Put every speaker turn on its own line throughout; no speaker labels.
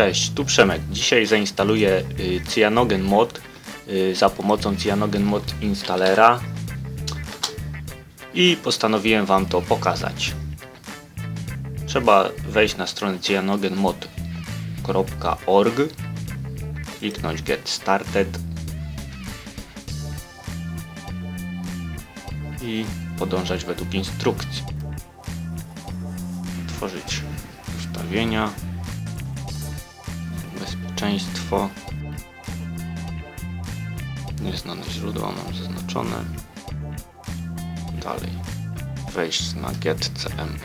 Cześć, tu Przemek. Dzisiaj zainstaluję y, Cyanogen Mod y, za pomocą Cyanogen Mod instalera i postanowiłem Wam to pokazać. Trzeba wejść na stronę cyanogenmod.org kliknąć Get Started i podążać według instrukcji. Tworzyć ustawienia bezpieczeństwo. Nieznane źródła mam zaznaczone. Dalej. Wejść na getcm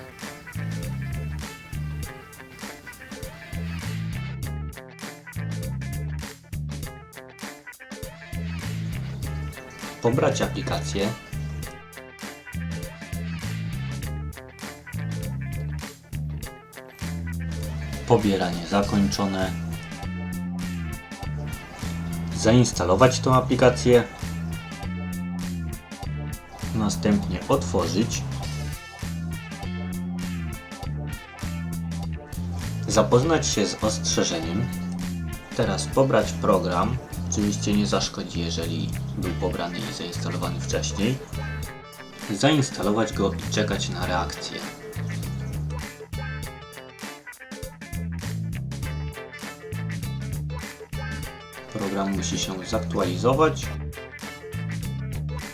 pobrać aplikację. Pobieranie zakończone zainstalować tą aplikację, następnie otworzyć, zapoznać się z ostrzeżeniem, teraz pobrać program, oczywiście nie zaszkodzi, jeżeli był pobrany i zainstalowany wcześniej, zainstalować go i czekać na reakcję. Program musi się zaktualizować.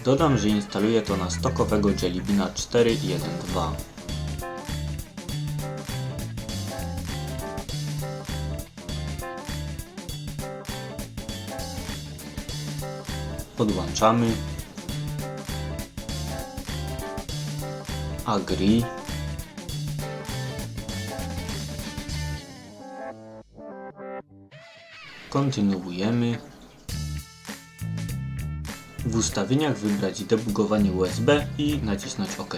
Dodam, że instaluję to na stokowego Jellybeana 4.1.2. Podłączamy. Agree. Kontynuujemy. W ustawieniach wybrać debugowanie USB i nacisnąć OK.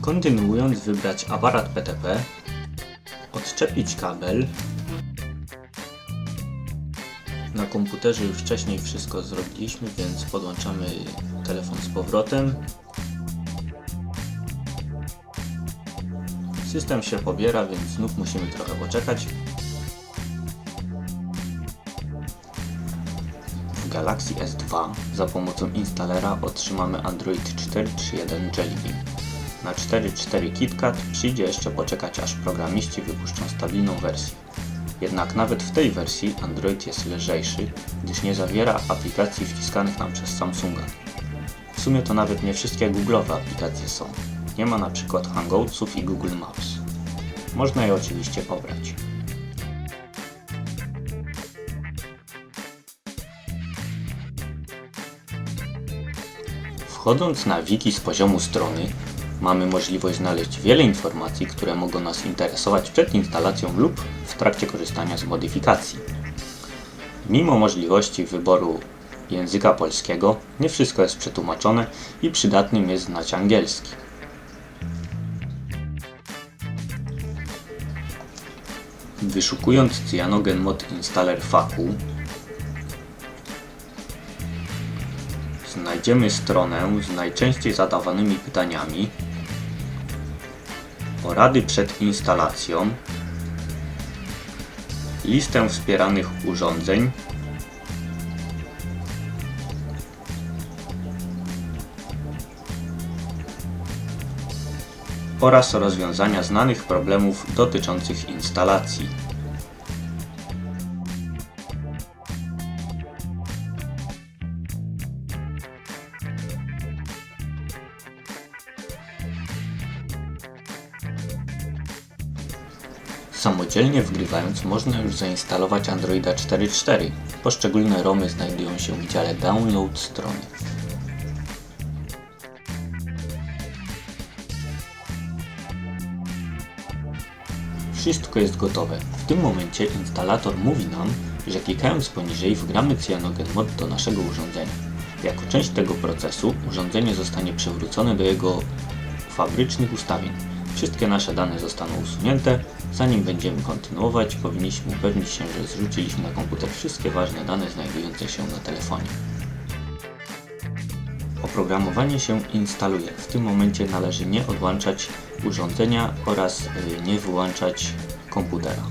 Kontynuując wybrać aparat PTP, odczepić kabel. Na komputerze już wcześniej wszystko zrobiliśmy, więc podłączamy telefon z powrotem. System się pobiera, więc znów musimy trochę poczekać. W Galaxy S2 za pomocą instalera otrzymamy Android 4.3.1 Jelly Bean. Na 4.4 KitKat przyjdzie jeszcze poczekać aż programiści wypuszczą stabilną wersję. Jednak nawet w tej wersji Android jest lżejszy, gdyż nie zawiera aplikacji wciskanych nam przez Samsunga. W sumie to nawet nie wszystkie Google'owe aplikacje są. Nie ma na przykład Hangoutsów i Google Maps. Można je oczywiście pobrać. Wchodząc na wiki z poziomu strony, mamy możliwość znaleźć wiele informacji, które mogą nas interesować przed instalacją lub w trakcie korzystania z modyfikacji. Mimo możliwości wyboru języka polskiego, nie wszystko jest przetłumaczone i przydatnym jest znać angielski. Wyszukując Cyanogen Mod Installer Faku znajdziemy stronę z najczęściej zadawanymi pytaniami, porady przed instalacją, listę wspieranych urządzeń oraz rozwiązania znanych problemów dotyczących instalacji. Samodzielnie wgrywając można już zainstalować Androida 4.4. Poszczególne ROMy znajdują się w dziale Download strony. Wszystko jest gotowe. W tym momencie instalator mówi nam, że klikając poniżej wgramy Cyanogen Mod do naszego urządzenia. Jako część tego procesu urządzenie zostanie przywrócone do jego fabrycznych ustawień. Wszystkie nasze dane zostaną usunięte. Zanim będziemy kontynuować, powinniśmy upewnić się, że zrzuciliśmy na komputer wszystkie ważne dane znajdujące się na telefonie. Oprogramowanie się instaluje. W tym momencie należy nie odłączać urządzenia oraz y, nie wyłączać komputera.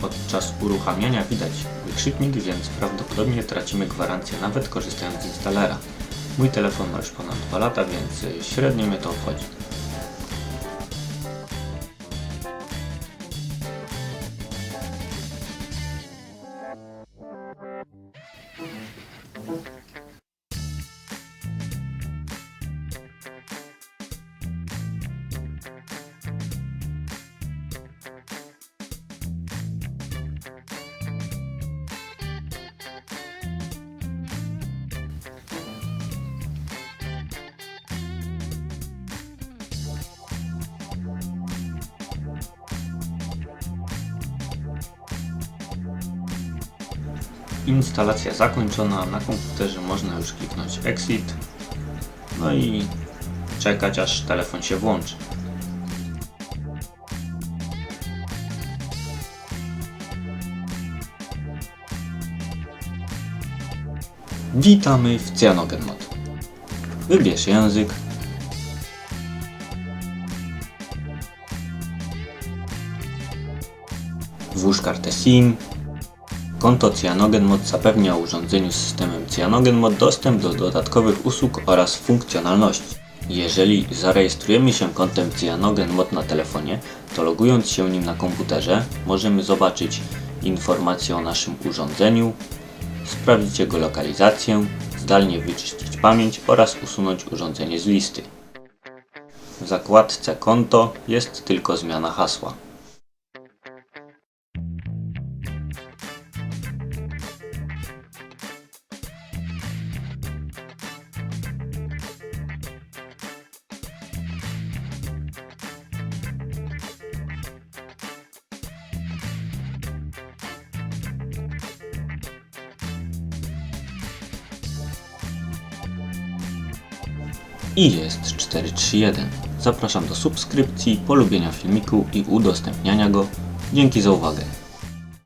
Podczas uruchamiania widać wykrzyknik, więc prawdopodobnie tracimy gwarancję nawet korzystając z instalera. Mój telefon ma już ponad 2 lata, więc y, średnio mnie to obchodzi. Instalacja zakończona. Na komputerze można już kliknąć Exit. No i czekać aż telefon się włączy. Witamy w Cyanogen Mod. Wybierz język. Włóż kartę SIM. Konto Cyanogen Mod zapewnia urządzeniu systemem Cyanogen Mod dostęp do dodatkowych usług oraz funkcjonalności. Jeżeli zarejestrujemy się kontem Cyanogen Mod na telefonie, to logując się nim na komputerze, możemy zobaczyć informacje o naszym urządzeniu, sprawdzić jego lokalizację, zdalnie wyczyścić pamięć oraz usunąć urządzenie z listy. W zakładce Konto jest tylko zmiana hasła. I jest 431. Zapraszam do subskrypcji, polubienia filmiku i udostępniania go. Dzięki za uwagę.